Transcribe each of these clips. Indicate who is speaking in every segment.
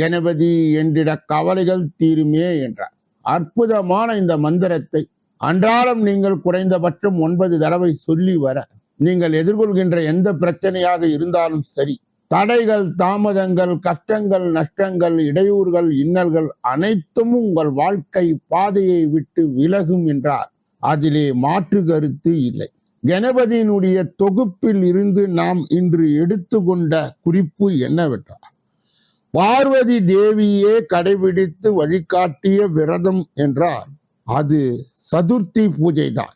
Speaker 1: கணபதி என்றிட கவலைகள் தீருமே என்றார். அற்புதமான இந்த மந்திரத்தை அன்றாடம் நீங்கள் குறைந்தபட்சம் ஒன்பது தடவை சொல்லி வர நீங்கள் எதிர்கொள்கின்ற எந்த பிரச்சனையாக இருந்தாலும் சரி தடைகள் தாமதங்கள் கஷ்டங்கள் நஷ்டங்கள் இடையூறுகள் இன்னல்கள் அனைத்தும் உங்கள் வாழ்க்கை பாதையை விட்டு விலகும் என்றார். அதிலே மாற்று கருத்து இல்லை. கணபதியினுடைய தொகுப்பில் இருந்து நாம் இன்று எடுத்துக்கொண்ட குறிப்பு என்னவென்றால் பார்வதி தேவியே கடைபிடித்து வழிகாட்டிய விரதம் என்றால் அது சதுர்த்தி பூஜை தான்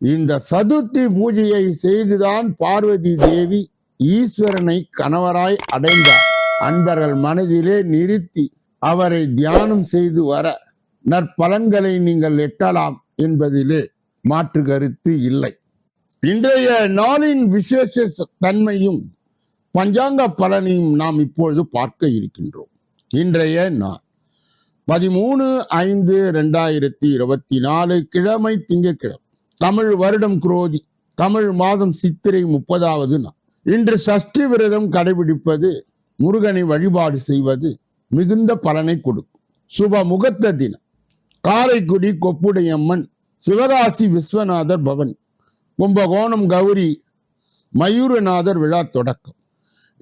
Speaker 1: இந்த சதுர்த்தி பூஜையை செய்துதான் பார்வதி தேவி ஈஸ்வரனை கணவராய் அடைந்தார். அன்பர்கள் மனதிலே நிறுத்தி அவரை தியானம் செய்து வர நற்பலன்களை நீங்கள் எட்டலாம் என்பதிலே மாற்று கருத்து இல்லை. இன்றைய நாளின் விசேஷ தன்மையும் பஞ்சாங்க பலனையும் நாம் இப்பொழுது பார்க்க இருக்கின்றோம். இன்றைய நாள் பதிமூணு ஐந்து ரெண்டாயிரத்தி இருபத்தி நாலு கிழமை திங்கட்கிழமை. தமிழ் வருடம் குரோதி தமிழ் மாதம் சித்திரை முப்பதாவது நாள். இன்று சஷ்டி விரதம் கடைபிடிப்பது முருகனை வழிபாடு செய்வது மிகுந்த பலனை கொடுக்கும். சுப முகத்த தினம். காரைக்குடி கொப்புடையம்மன் சிவகாசி விஸ்வநாதர் பவன் கும்பகோணம் கௌரி மயூரநாதர் விழா தொடக்கம்.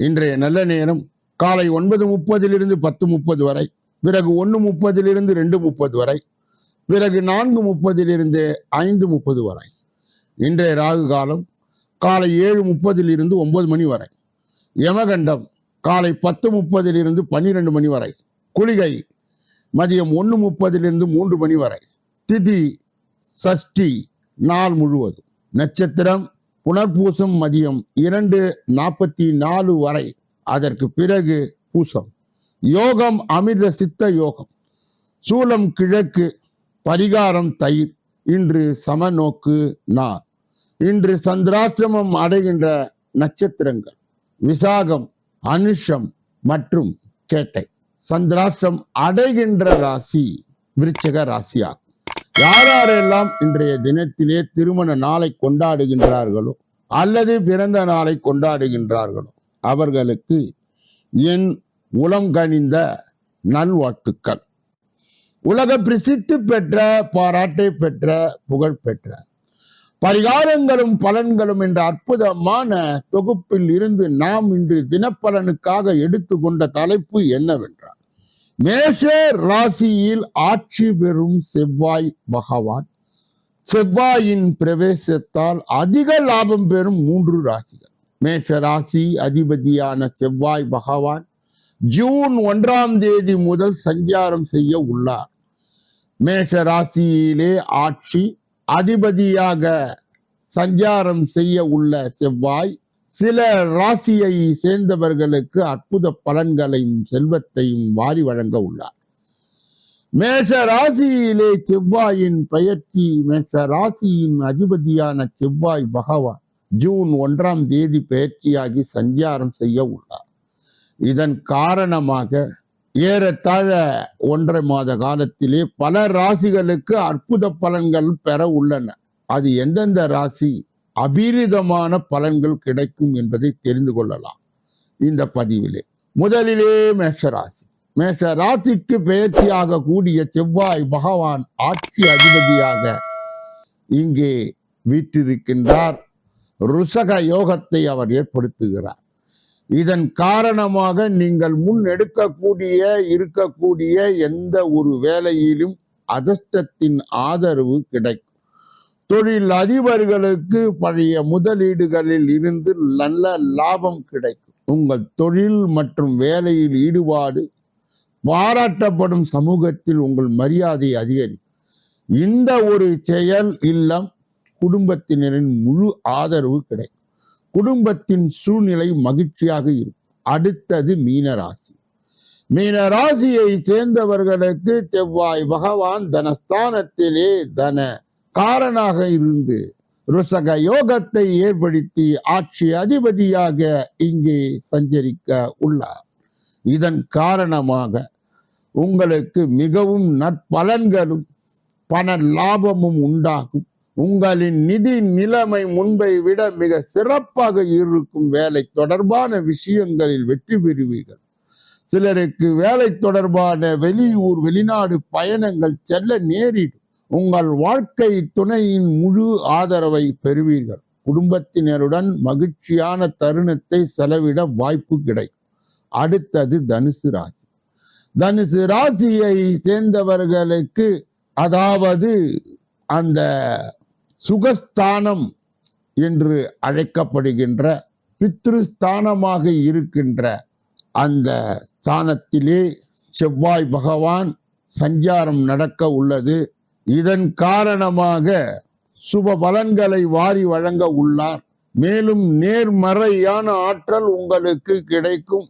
Speaker 1: இன்றைய நல்ல நேரம் காலை ஒன்பது முப்பதிலிருந்து பத்து முப்பது வரை பிறகு ஒன்று முப்பதிலிருந்து ரெண்டு முப்பது வரை பிறகு நான்கு முப்பதிலிருந்து ஐந்து முப்பது வரை. இன்றைய ராகு காலம் காலை ஏழு முப்பதிலிருந்து ஒன்பது மணி வரை. யமகண்டம் காலை பத்து முப்பதிலிருந்து பன்னிரெண்டு மணி வரை. குளிகை மதியம் ஒன்று முப்பதிலிருந்து மூன்று மணி வரை. திதி சஷ்டி நாள் முழுவதும். நட்சத்திரம் புனர்பூசம் மதியம் இரண்டு நாற்பத்தி நாலு வரை. அதற்கு பிறகு பூசம். யோகம் அமிர்த சித்த யோகம். சூலம் கிழக்கு பரிகாரம் தயிர். இன்று சமநோக்கு நார் இன்று சந்திராசிரமம் அடைகின்ற நட்சத்திரங்கள். விசாகம் அனுஷம் மற்றும் கேட்டை. சந்திராஷ்டம் அடைகின்ற ராசி விருச்சக ராசியாகும். யார் யாரெல்லாம் இன்றைய தினத்திலே திருமண நாளை கொண்டாடுகின்றார்களோ அல்லது பிறந்த நாளை கொண்டாடுகின்றார்களோ அவர்களுக்கு என் உளம் கனிந்த நல்வாழ்த்துக்கள். உலக பிரசித்தி பெற்ற பாராட்டை பெற்ற புகழ் பெற்ற பரிகாரங்களும் பலன்களும் என்ற அற்புதமான தொகுப்பில் இருந்து நாம் இன்று தினப்பலனுக்காக எடுத்துக்கொண்ட தலைப்பு என்னவென்றால் மேஷ ராசியில் ஆட்சி பெறும் செவ்வாய் பகவான். செவ்வாயின் பிரவேசத்தால் அதிக லாபம் பெறும் மூன்று ராசிகள். மேஷ ராசி அதிபதியான செவ்வாய் பகவான் ஜூன் ஒன்றாம் தேதி முதல் சஞ்சாரம் செய்ய உள்ளார். மேஷ ராசியிலே ஆட்சி அதிபதியாக சஞ்சாரம் செய்ய உள்ள செவ்வாய் சில ராசியை சேர்ந்தவர்களுக்கு அற்புத பலன்களையும் செல்வத்தையும் வாரி வழங்க உள்ளார். மேஷ ராசியிலே செவ்வாயின் பெயர்ச்சி மேஷ ராசியின் அதிபதியான செவ்வாய் பகவான் ஜூன் ஒன்றாம் தேதி பெயர்ச்சியாகி சஞ்சாரம் செய்ய உள்ளார். இதன் காரணமாக ஏறத்தாழ ஒன்றரை மாத காலத்திலே பல ராசிகளுக்கு அற்புத பலன்கள் பெற உள்ளன. அது எந்தெந்த ராசி? அபீரிதமான பலன்கள் கிடைக்கும் என்பதை தெரிந்து கொள்ளலாம். இந்த பதிவிலே. முதலிலே மேஷராசி. மேஷ ராசிக்கு பெயர்ச்சியாக கூடிய செவ்வாய் பகவான் ஆட்சி அதிபதியாக இங்கே வீற்றிருக்கின்றார். ருசக யோகத்தை அவர் ஏற்படுத்துகிறார். இதன் காரணமாக நீங்கள் முன் எடுக்கக்கூடிய இருக்கக்கூடிய எந்த ஒரு வேலையிலும் அதிர்ஷ்டத்தின் ஆதரவு கிடைக்கும். தொழில் அதிபர்களுக்கு பழைய முதலீடுகளில் இருந்து நல்ல லாபம் கிடைக்கும். உங்கள் தொழில் மற்றும் வேலையில் ஈடுபாடு பாராட்டப்படும் சமூகத்தில் உங்கள் மரியாதை அதிகரிக்கும். இந்த ஒரு செயல் இல்லம் குடும்பத்தினரின் முழு ஆதரவு கிடைக்கும். குடும்பத்தின் சூழ்நிலை மகிழ்ச்சியாக இருக்கும். அடுத்தது மீனராசி. மீனராசியை சேர்ந்தவர்களுக்கு செவ்வாய் பகவான் தனஸ்தானத்திலே தன காரனாக இருந்து ருசக யோகத்தை ஏற்படுத்தி ஆட்சி அதிபதியாக இங்கே சஞ்சரிக்க உள்ளார். இதன் காரணமாக உங்களுக்கு மிகவும் நற்பலன்களும் பண லாபமும் உண்டாகும். உங்களின் நிதி நிலைமை முன்பை விட மிக சிறப்பாக இருக்கும் வேலை தொடர்பான விஷயங்களில் வெற்றி பெறுவீர்கள். சிலருக்கு வேலை தொடர்பான வெளியூர் வெளிநாடு பயணங்கள் செல்ல நேரிடும். உங்கள் வாழ்க்கை துணையின் முழு ஆதரவை பெறுவீர்கள். குடும்பத்தினருடன் மகிழ்ச்சியான தருணத்தை செலவிட வாய்ப்பு கிடைக்கும். அடுத்தது தனுசு ராசி. தனுசு ராசியை சேர்ந்தவர்களுக்கு அதாவது அந்த சுகஸ்தானம் என்று அழைக்கப்படுகின்ற பித்ருஸ்தானமாக இருக்கின்ற அந்த ஸ்தானத்திலே செவ்வாய் பகவான் சஞ்சாரம் நடக்க உள்ளது. இதன் காரணமாக சுப பலன்களை வாரி வழங்க உள்ளார். மேலும் நேர்மறையான ஆற்றல் உங்களுக்கு கிடைக்கும்.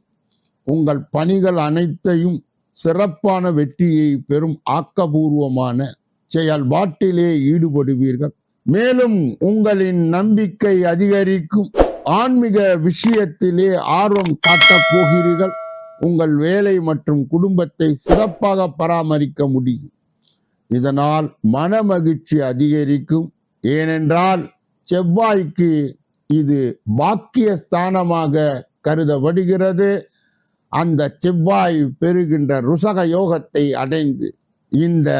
Speaker 1: உங்கள் பணிகள் அனைத்தையும் சிறப்பான வெற்றியை பெறும் ஆக்கபூர்வமான செயல்பாட்டிலே ஈடுபடுவீர்கள். மேலும் உங்களின் நம்பிக்கை அதிகரிக்கும். ஆன்மீக விஷயத்திலே ஆர்வம் காட்டப் போகிறீர்கள். உங்கள் வேலை மற்றும் குடும்பத்தை சிறப்பாக பராமரிக்க முடியும். இதனால் மனமகிழ்ச்சி அதிகரிக்கும். ஏனென்றால் செவ்வாய்க்கு இது பாக்கிய ஸ்தானமாக கருதப்படுகிறது. அந்த செவ்வாய் பெறுகின்ற ருசக யோகத்தை அடைந்து இந்த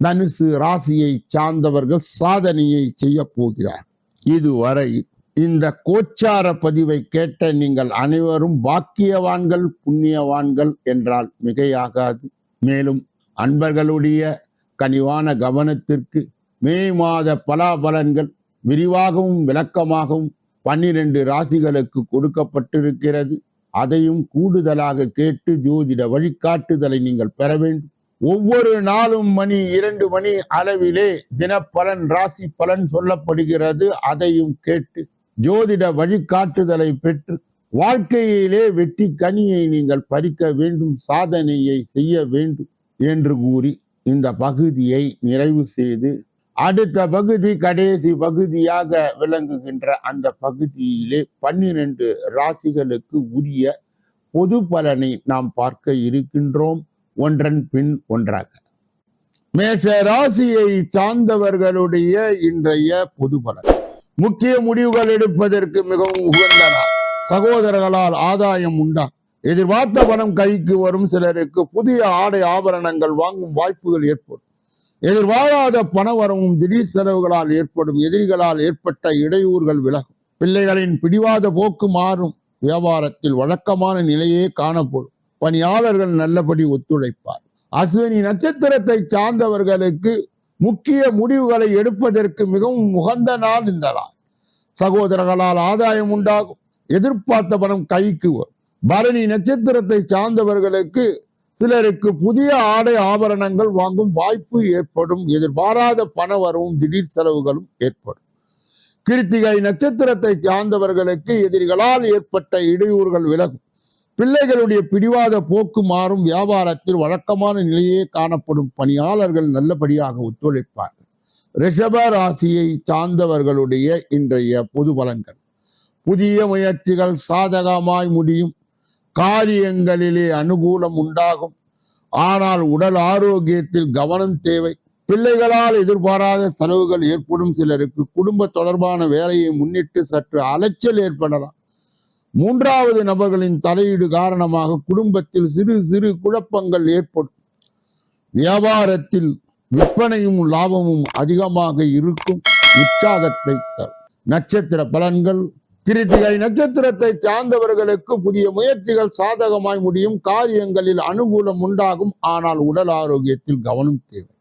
Speaker 1: தனுசு ராசியை சார்ந்தவர்கள் சாதனையை செய்ய போகிறார். இதுவரை இந்த கோச்சார பதிவை கேட்ட நீங்கள் அனைவரும் பாக்கியவான்கள் புண்ணியவான்கள் என்றால் மிகையாகாது. மேலும் அன்பர்களுடைய கனிவான கவனத்திற்கு மே மாத பலாபலன்கள் விரிவாகவும் விளக்கமாகவும் பன்னிரண்டு ராசிகளுக்கு கொடுக்கப்பட்டிருக்கிறது. அதையும் கூடுதலாக கேட்டு ஜோதிட வழிகாட்டுதலை நீங்கள் பெற வேண்டும். ஒவ்வொரு நாளும் மணி இரண்டு மணி அளவிலே தினப்பலன் ராசி பலன் சொல்லப்படுகிறது. அதையும் கேட்டு ஜோதிட வழிகாட்டுதலை பெற்று வாழ்க்கையிலே வெற்றி கனியை நீங்கள் பறிக்க வேண்டும் சாதனையை செய்ய வேண்டும் என்று கூறி இந்த பகுதியை நிறைவு செய்து அடுத்த பகுதி கடைசி பகுதியாக விளங்குகின்ற அந்த பகுதியிலே பன்னிரண்டு ராசிகளுக்கு உரிய பொது பலனை நாம் பார்க்க இருக்கின்றோம். ஒன்றன் பின் ஒன்றாக. மேஷ ராசியை சார்ந்தவர்களுடைய இன்றைய பொது பலன். முக்கிய முடிவுகள் எடுப்பதற்கு மிகவும் உகந்தன சகோதரர்களால் ஆதாயம் உண்டா? எதிர்பார்த்த பணம் கைக்கு வரும் சிலருக்கு புதிய ஆடை ஆபரணங்கள் வாங்கும் வாய்ப்புகள் ஏற்படும். எதிர்பாராத பணவரவும் திடீர் செலவுகளால் ஏற்படும். எதிரிகளால் ஏற்பட்ட இடையூறுகள் விலகும். பிள்ளைகளின் பிடிவாத போக்கு மாறும். வியாபாரத்தில் வழக்கமான நிலையே காணப்படும். பணியாளர்கள் நல்லபடி ஒத்துழைப்பார். அஸ்வினி நட்சத்திரத்தை சார்ந்தவர்களுக்கு முக்கிய முடிவுகளை எடுப்பதற்கு மிகவும் உகந்த நாள் இந்த நாள். சகோதரர்களால் ஆதாயம் உண்டாகும். எதிர்பார்த்த பணம் கைக்கு வரும். பரணி நட்சத்திரத்தை சார்ந்தவர்களுக்கு சிலருக்கு புதிய ஆடை ஆபரணங்கள் வாங்கும் வாய்ப்பு ஏற்படும். எதிர்பாராத பண வரவும் திடீர் செலவுகளும் ஏற்படும். கிருத்திகை நட்சத்திரத்தை சார்ந்தவர்களுக்கு எதிரிகளால் ஏற்பட்ட இடையூறுகள் விலகும். பிள்ளைகளுடைய பிடிவாத போக்கு மாறும். வியாபாரத்தில் வழக்கமான நிலையே காணப்படும். பணியாளர்கள் நல்லபடியாக ஒத்துழைப்பார்கள். ரிஷப ராசியை சார்ந்தவர்களுடைய இன்றைய பொது பலன்கள். புதிய முயற்சிகள் சாதகமாய் முடியும். காரியங்களிலே அனுகூலம் உண்டாகும். ஆனால் உடல் ஆரோக்கியத்தில் கவனம் தேவை. பிள்ளைகளால் எதிர்பாராத செலவுகள் ஏற்படும் சிலருக்கு குடும்ப தொடர்பான வேலையை முன்னிட்டு சற்று அலைச்சல் ஏற்படலாம். மூன்றாவது நபர்களின் தலையீடு காரணமாக குடும்பத்தில் சிறு சிறு குழப்பங்கள் ஏற்படும். வியாபாரத்தில் விற்பனையும் லாபமும் அதிகமாக இருக்கும். உற்சாகத்தை தரும். நட்சத்திர பலன்கள் கிருத்திகை நட்சத்திரத்தை சார்ந்தவர்களுக்கு புதிய முயற்சிகள் சாதகமாய் முடியும். காரியங்களில் அனுகூலம் உண்டாகும். ஆனால் உடல் ஆரோக்கியத்தில் கவனம் தேவை.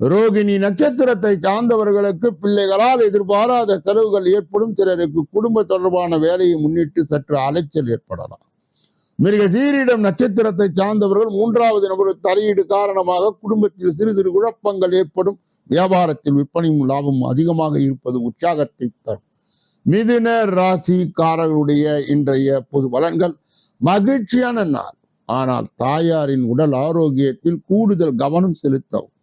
Speaker 1: ரோகிணி நட்சத்திரத்தை சார்ந்தவர்களுக்கு பிள்ளைகளால் எதிர்பாராத செலவுகள் ஏற்படும். சிலருக்கு குடும்ப தொடர்பான வேலையை முன்னிட்டு சற்று அலைச்சல் ஏற்படலாம். மிருக சீரிடம் நட்சத்திரத்தை சார்ந்தவர்கள் மூன்றாவது நபர் தலையீடு காரணமாக குடும்பத்தில் சிறு சிறு குழப்பங்கள் ஏற்படும். வியாபாரத்தில் விற்பனையும் லாபம் அதிகமாக இருப்பது உற்சாகத்தை தரும். மிதுன ராசிக்காரர்களுடைய இன்றைய பொது பலன்கள் மகிழ்ச்சியான நாள். ஆனால் தாயாரின் உடல் ஆரோக்கியத்தில் கூடுதல் கவனம் செலுத்தவும்.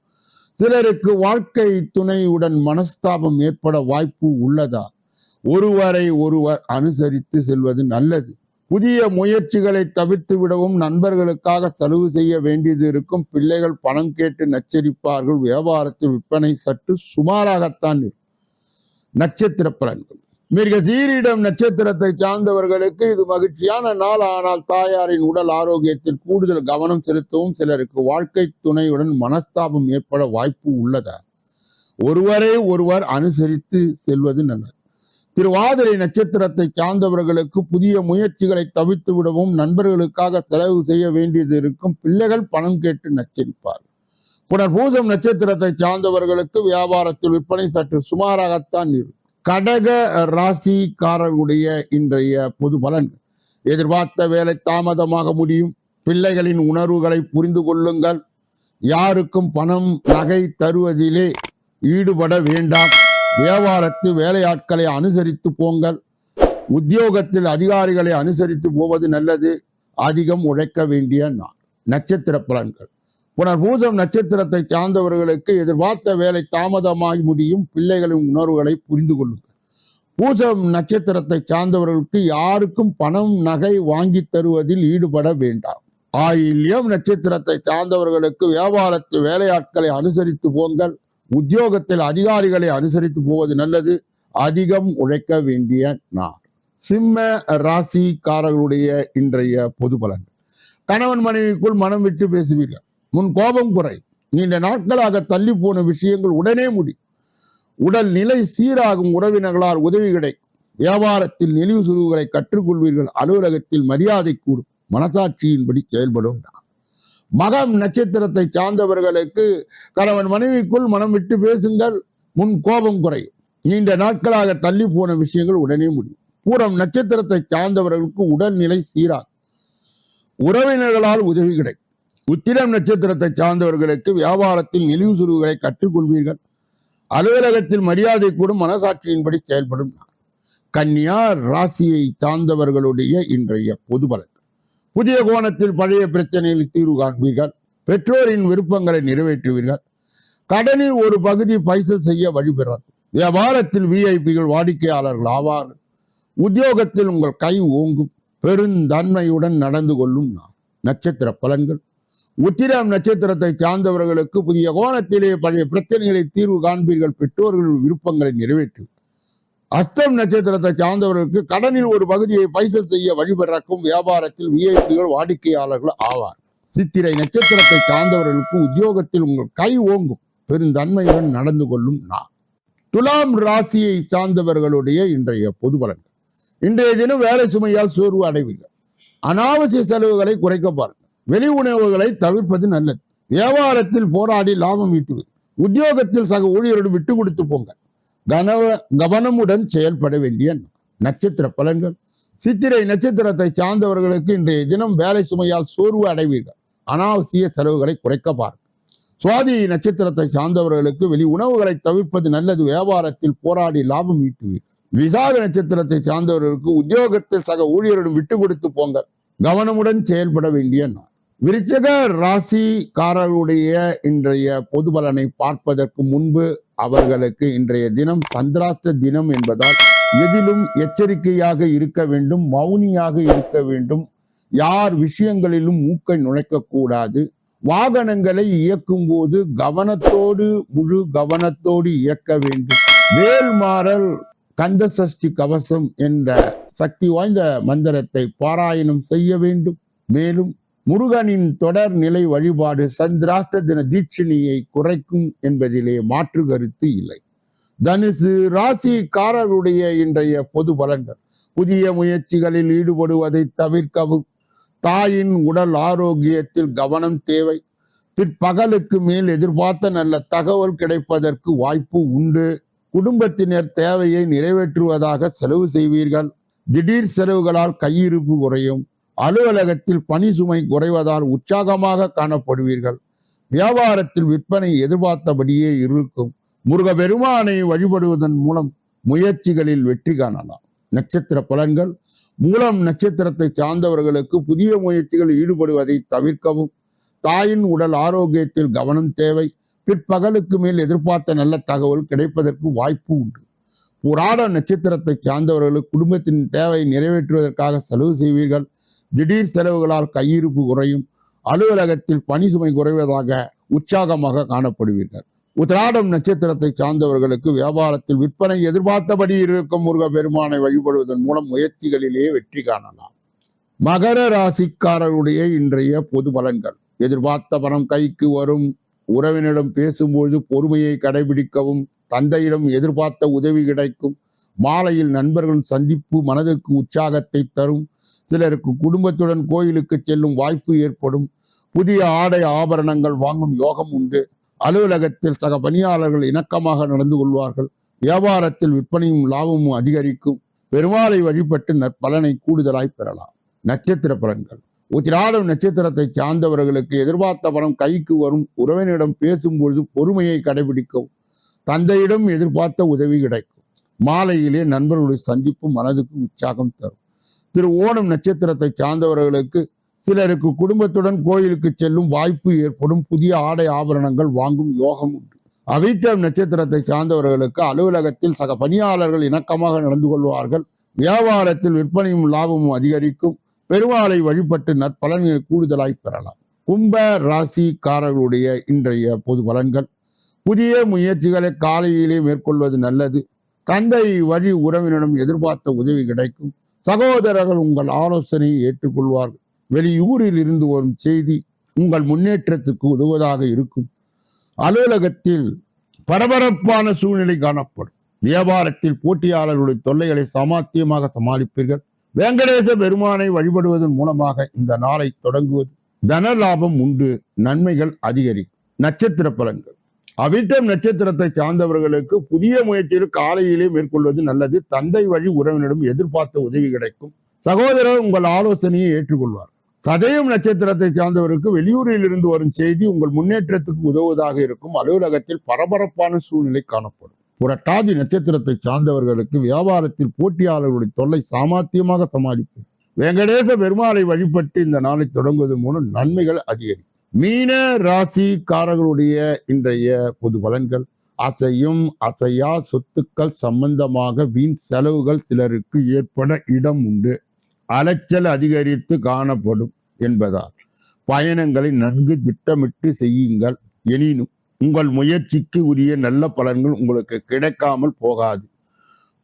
Speaker 1: சிலருக்கு வாழ்க்கை துணையுடன் மனஸ்தாபம் ஏற்பட வாய்ப்பு உள்ளதா? ஒருவரை ஒருவர் அனுசரித்து செல்வது நல்லது. புதிய முயற்சிகளை தவிர்த்து விடவும் நண்பர்களுக்காக செலவு செய்ய வேண்டியது இருக்கும். பிள்ளைகள் பணம் கேட்டு நச்சரிப்பார்கள். வியாபாரத்தில் விற்பனை சற்று சுமாராகத்தான் இருக்கும். நட்சத்திர பலன்கள். மிக சீரிடம் நட்சத்திரத்தை சார்ந்தவர்களுக்கு இது மகிழ்ச்சியான நாள். ஆனால் தாயாரின் உடல் ஆரோக்கியத்தில் கூடுதல் கவனம் செலுத்தவும் சிலருக்கு வாழ்க்கை துணையுடன் மனஸ்தாபம் ஏற்பட வாய்ப்பு உள்ளதா? ஒருவரை ஒருவர் அனுசரித்து செல்வது நல்லது. திருவாதிரை நட்சத்திரத்தை சார்ந்தவர்களுக்கு புதிய முயற்சிகளை தவிர்த்து விடவும் நண்பர்களுக்காக செலவு செய்ய வேண்டியது இருக்கும். பிள்ளைகள் பணம் கேட்டு நச்சரிப்பார். புனர்பூசம் நட்சத்திரத்தை சார்ந்தவர்களுக்கு வியாபாரத்தில் விற்பனை சற்று சுமாராகத்தான் இருக்கும். கடக ராசிக்காரர்களுடைய இன்றைய பொது பலன் எதிர்பார்த்த வேலை தாமதமாக முடியும். பிள்ளைகளின் உணர்வுகளை புரிந்து கொள்ளுங்கள். யாருக்கும் பணம் நகை தருவதிலே ஈடுபட வேண்டாம். வியாபாரத்து வேலையாட்களை அனுசரித்து போங்கள். உத்தியோகத்தில் அதிகாரிகளை அனுசரித்து போவது நல்லது. அதிகம் உழைக்க வேண்டிய நாள். நட்சத்திர பலன்கள். புனர்பூதம் நட்சத்திரத்தை சார்ந்தவர்களுக்கு எதிர்பார்த்த வேலை தாமதமாகி முடியும். பிள்ளைகளின் உணர்வுகளை புரிந்து கொள்ளுங்கள். பூசம் நட்சத்திரத்தை சார்ந்தவர்களுக்கு யாருக்கும் பணம் நகை வாங்கி தருவதில் ஈடுபட வேண்டாம். ஆயில்யம் நட்சத்திரத்தை சார்ந்தவர்களுக்கு வியாபாரத்து வேலையாட்களை அனுசரித்து போங்கள். உத்தியோகத்தில் அதிகாரிகளை அனுசரித்து போவது நல்லது. அதிகம் உழைக்க வேண்டிய நாள். சிம்ம ராசிக்காரர்களுடைய இன்றைய பொது பலன். கணவன் மனைவிக்குள் மனம் விட்டு பேசுவீர்கள். முன் கோபம் குறை. நீண்ட நாட்களாக தள்ளி போன விஷயங்கள் உடனே முடி. உடல் நிலை சீராகும் உறவினர்களால் உதவி கிடைக்கும் வியாபாரத்தில் நெளிவு சுருவுகளை கற்றுக்கொள்வீர்கள். அலுவலகத்தில் மரியாதை கூடும். மனசாட்சியின்படி செயல்படும். மகம் நட்சத்திரத்தை சார்ந்தவர்களுக்கு கணவன் மனைவிக்குள் மனம் விட்டு பேசுங்கள். முன் கோபம் குறையும் நீண்ட நாட்களாக தள்ளி போன விஷயங்கள் உடனே முடியும் பூரம் நட்சத்திரத்தை சார்ந்தவர்களுக்கு உடல்நிலை சீராகும். உறவினர்களால் உதவி கிடைக்கும். உத்திரம் நட்சத்திரத்தை சார்ந்தவர்களுக்கு வியாபாரத்தில் நெளிவு சுருவுகளை கற்றுக்கொள்வீர்கள். அலுவலகத்தில் மரியாதை கூட மனசாட்சியின்படி செயல்படும் கன்னியா ராசியை சார்ந்தவர்களுடைய இன்றைய பொது பலன். புதிய கோணத்தில் பழைய பிரச்சனையில் தீர்வு காண்பீர்கள். பெற்றோரின் விருப்பங்களை நிறைவேற்றுவீர்கள். கடனில் ஒரு பகுதி பைசல் செய்ய வழிபெறார் வியாபாரத்தில் விஐபிகள் வாடிக்கையாளர்கள் ஆவார்கள் உத்தியோகத்தில் உங்கள் கை ஓங்கும். பெருந்தன்மையுடன் நடந்து கொள்ளும் நட்சத்திர பலன்கள். உத்திரம் நட்சத்திரத்தை சார்ந்தவர்களுக்கு புதிய கோணத்திலே பழைய பிரச்சனைகளை தீர்வு காண்பீர்கள். பெற்றோர்கள் விருப்பங்களை நிறைவேற்று. அஸ்தம் நட்சத்திரத்தை சார்ந்தவர்களுக்கு கடனில் ஒரு பகுதியை பைசல் செய்ய வழிபெறக்கும் வியாபாரத்தில் விஐபிகள் வாடிக்கையாளர்கள் ஆவார். சித்திரை நட்சத்திரத்தை சார்ந்தவர்களுக்கு உத்தியோகத்தில் உங்கள் கை ஓங்கும். பெருந்தன்மையுடன் நடந்து கொள்ளும் நான் துலாம் ராசியை சார்ந்தவர்களுடைய இன்றைய பொது பலன்கள். இன்றைய தினம் வேலை சுமையால் சோர்வு அடைவீர்கள். அனாவசிய செலவுகளை குறைக்க பாருங்கள். வெளி உணவுகளை தவிர்ப்பது நல்லது. வியாபாரத்தில் போராடி லாபம் ஈட்டுவது. உத்தியோகத்தில் சக ஊழியரோடு விட்டு கொடுத்து போங்க. கனவ கவனமுடன் செயல்பட வேண்டிய நட்சத்திர பலன்கள். சித்திரை நட்சத்திரத்தை சார்ந்தவர்களுக்கு இன்றைய தினம் வேலை சுமையால் சோர்வு அடைவீர்கள். அனாவசிய செலவுகளை குறைக்க பாருங்கள். சுவாதி நட்சத்திரத்தை சார்ந்தவர்களுக்கு வெளி உணவுகளை தவிர்ப்பது நல்லது. வியாபாரத்தில் போராடி லாபம் ஈட்டுவீர்கள். விசாக நட்சத்திரத்தை சார்ந்தவர்களுக்கு உத்தியோகத்தில் சக ஊழியரிடம் விட்டு கொடுத்து போங்க கவனமுடன் செயல்பட வேண்டிய நாள் விருச்சக ராசிக்காரர்களுடைய இன்றைய பொது பலனை பார்ப்பதற்கு முன்பு அவர்களுக்கு இன்றைய தினம் சந்திராஷ்ட தினம் என்பதால் எதிலும் எச்சரிக்கையாக இருக்க வேண்டும் மௌனியாக இருக்க வேண்டும். யார் விஷயங்களிலும் மூக்கை நுழைக்க கூடாது வாகனங்களை இயக்கும் போது கவனத்தோடு முழு கவனத்தோடு இயக்க வேண்டும். வேல்மாறல் கந்த சஷ்டி கவசம் என்ற சக்தி வாய்ந்த மந்திரத்தை பாராயணம் செய்ய வேண்டும். மேலும் முருகனின் தொடர் நிலை வழிபாடு சந்திராஷ்ட தின தீட்சணியை குறைக்கும் என்பதிலே மாற்று கருத்து இல்லை. தனுசு ராசிக்காரருடைய இன்றைய பொது பலன்கள். புதிய முயற்சிகளில் ஈடுபடுவதை தவிர்க்கவும். தாயின் உடல் ஆரோக்கியத்தில் கவனம் தேவை. பிற்பகலுக்கு மேல் எதிர்பார்த்த நல்ல தகவல் கிடைப்பதற்கு வாய்ப்பு உண்டு. குடும்பத்தினர் தேவையை நிறைவேற்றுவதாக செலவு செய்வீர்கள். திடீர் செலவுகளால் கையிருப்பு குறையும். அலுவலகத்தில் பணி சுமை குறைவதால் உற்சாகமாக காணப்படுவீர்கள். வியாபாரத்தில் விற்பனை எதிர்பார்த்தபடியே இருக்கும். முருக பெருமானை வழிபடுவதன் மூலம் முயற்சிகளில் வெற்றி காணலாம். நட்சத்திர பலன்கள். மூலம் நட்சத்திரத்தை சார்ந்தவர்களுக்கு புதிய முயற்சிகள் ஈடுபடுவதை தவிர்க்கவும். தாயின் உடல் ஆரோக்கியத்தில் கவனம் தேவை. பிற்பகலுக்கு மேல் எதிர்பார்த்த நல்ல தகவல் கிடைப்பதற்கு வாய்ப்பு உண்டு. புராட நட்சத்திரத்தை சார்ந்தவர்களுக்கு குடும்பத்தின் தேவை நிறைவேற்றுவதற்காக செலவு செய்வீர்கள். திடீர் செலவுகளால் கையிருப்பு குறையும் அலுவலகத்தில் பணி சுமை குறைவதாக உற்சாகமாக காணப்படுவீர்கள். உத்ராடம் நட்சத்திரத்தை சார்ந்தவர்களுக்கு வியாபாரத்தில் விற்பனை எதிர்பார்த்தபடி இருக்கும் முருக பெருமானை வழிபடுவதன் மூலம் முயற்சிகளிலேயே வெற்றி காணலாம். மகர ராசிக்காரருடைய இன்றைய பொது பலன்கள். எதிர்பார்த்த பணம் கைக்கு வரும் உறவினரிடம் பேசும்போது பொறுமையை கடைபிடிக்கவும் தந்தையிடம் எதிர்பார்த்த உதவி கிடைக்கும் மாலையில் நண்பர்கள் சந்திப்பு மனதுக்கு உற்சாகத்தை தரும் சிலருக்கு குடும்பத்துடன் கோயிலுக்கு செல்லும் வாய்ப்பு ஏற்படும். புதிய ஆடை ஆபரணங்கள் வாங்கும் யோகம் உண்டு. அலுவலகத்தில் சக பணியாளர்கள் இணக்கமாக நடந்து கொள்வார்கள். வியாபாரத்தில் விற்பனையும் லாபமும் அதிகரிக்கும். பெருமாளை வழிபட்டு நற்பலனை கூடுதலாய் பெறலாம். நட்சத்திர பலன்கள். உத்திராடம் நட்சத்திரத்தை சார்ந்தவர்களுக்கு எதிர்பார்த்த பணம் கைக்கு வரும். உறவினரிடம் பேசும்பொழுது பொறுமையை கடைபிடிக்கவும். தந்தையிடம் எதிர்பார்த்த உதவி கிடைக்கும். மாலையிலே நண்பர்களுடைய சந்திப்பு மனதுக்கு உற்சாகம் தரும். திரு ஓணம் நட்சத்திரத்தை சார்ந்தவர்களுக்கு சிலருக்கு குடும்பத்துடன் கோயிலுக்கு செல்லும் வாய்ப்பு ஏற்படும். புதிய ஆடை ஆபரணங்கள் வாங்கும் யோகம் உண்டு. அவிட்டம் நட்சத்திரத்தை சார்ந்தவர்களுக்கு அலுவலகத்தில் சக பணியாளர்கள் இணக்கமாக நடந்து கொள்வார்கள். வியாபாரத்தில் விற்பனையும் லாபமும் அதிகரிக்கும். பெருமாளை வழிபட்டு நற்பலன்களை கூடுதலாய் பெறலாம். கும்ப ராசிக்காரர்களுடைய இன்றைய பொது பலன்கள். புதிய முயற்சிகளை காலையிலே மேற்கொள்வது நல்லது. தந்தை வழி உறவினரிடம் எதிர்பார்த்த உதவி கிடைக்கும். சகோதரர்கள் உங்கள் ஆலோசனையை ஏற்றுக்கொள்வார்கள். வெளியூரில் இருந்து வரும் செய்தி உங்கள் முன்னேற்றத்துக்கு உதவுவதாக இருக்கும். அலுவலகத்தில் பரபரப்பான சூழ்நிலை காணப்படும். வியாபாரத்தில் போட்டியாளர்களுடைய தொல்லைகளை சாமர்த்தியமாக சமாளிப்பீர்கள். வெங்கடேச பெருமானை வழிபடுவதன் மூலமாக இந்த நாளை தொடங்குவது. தன லாபம் உண்டு நன்மைகள் அதிகரிக்கும். நட்சத்திர பலன்கள். அவிட்டம் நட்சத்திரத்தை சார்ந்தவர்களுக்கு புதிய முயற்சியில் காலையிலே மேற்கொள்வது நல்லது. தந்தை வழி உறவினரிடம் எதிர்பார்த்த உதவி கிடைக்கும். சகோதரர் உங்கள் ஆலோசனையை ஏற்றுக்கொள்வார். சதயம் நட்சத்திரத்தை சார்ந்தவருக்கு வெளியூரில் இருந்து வரும் செய்தி உங்கள் முன்னேற்றத்துக்கு உதவுவதாக இருக்கும். அலுவலகத்தில் பரபரப்பான சூழ்நிலை காணப்படும். புரட்டாதி நட்சத்திரத்தை சார்ந்தவர்களுக்கு வியாபாரத்தில் போட்டியாளர்களுடைய தொல்லை சாமர்த்தியமாக சமாளிப்பது வெங்கடேச பெருமாளை வழிபட்டு இந்த நாளை தொடங்குவதன் மூலம் நன்மைகள் அதிகரிக்கும். மீன ராசிக்காரர்களுடைய இன்றைய பொது பலன்கள். அசையும் அசையா சொத்துக்கள் சம்பந்தமாக வீண் செலவுகள் சிலருக்கு ஏற்பட இடம் உண்டு. அலைச்சல் அதிகரித்து காணப்படும் என்பதால். பயணங்களை நன்கு திட்டமிட்டு செய்யுங்கள். எனினும் உங்கள் முயற்சிக்கு உரிய நல்ல பலன்கள் உங்களுக்கு கிடைக்காமல் போகாது.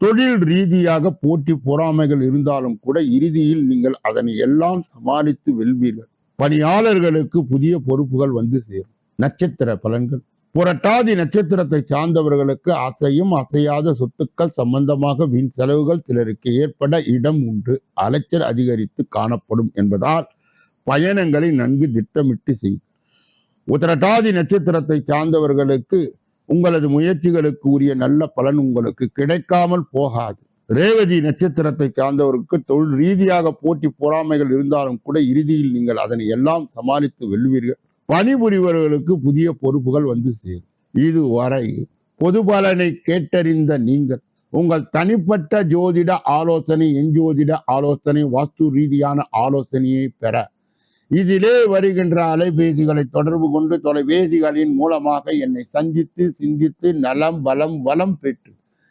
Speaker 1: தொழில் ரீதியாக போட்டி பொறாமைகள் இருந்தாலும் கூட இறுதியில் நீங்கள் அதனை எல்லாம் சமாளித்து வெல்வீர்கள். பணியாளர்களுக்கு புதிய பொறுப்புகள் வந்து சேரும். நட்சத்திர பலன்கள். புரட்டாதி நட்சத்திரத்தை சார்ந்தவர்களுக்கு அசையும் அசையாத சொத்துக்கள் சம்பந்தமாக வீண் செலவுகள் சிலருக்கு ஏற்பட இடம் உண்டு. அலைச்சல் அதிகரித்து காணப்படும் என்பதால் பயணங்களை நன்கு திட்டமிட்டு செய்யும் உத்திரட்டாதி நட்சத்திரத்தை சார்ந்தவர்களுக்கு உங்களது முயற்சிகளுக்கு உரிய நல்ல பலன் உங்களுக்கு கிடைக்காமல் போகாது. ரேவதி நட்சத்திரத்தை சார்ந்தவருக்கு தொழில் ரீதியாக போட்டி பொறாமைகள் இருந்தாலும் கூட இறுதியில் நீங்கள் அதனை எல்லாம் சமாளித்து வெல்வீர்கள். பணிபுரிபவர்களுக்கு புதிய பொறுப்புகள் வந்து சேரும். இதுவரை பொது பலனை கேட்டறிந்த நீங்கள் உங்கள் தனிப்பட்ட ஜோதிட ஆலோசனை எஞ்சோதிட ஆலோசனை வாஸ்து ரீதியான ஆலோசனையை பெற இதிலே வருகின்ற அலைபேசிகளை தொடர்பு கொண்டு தொலைபேசிகளின் மூலமாக என்னை சந்தித்து சிந்தித்து நலம் வளம் வளம் பெற்று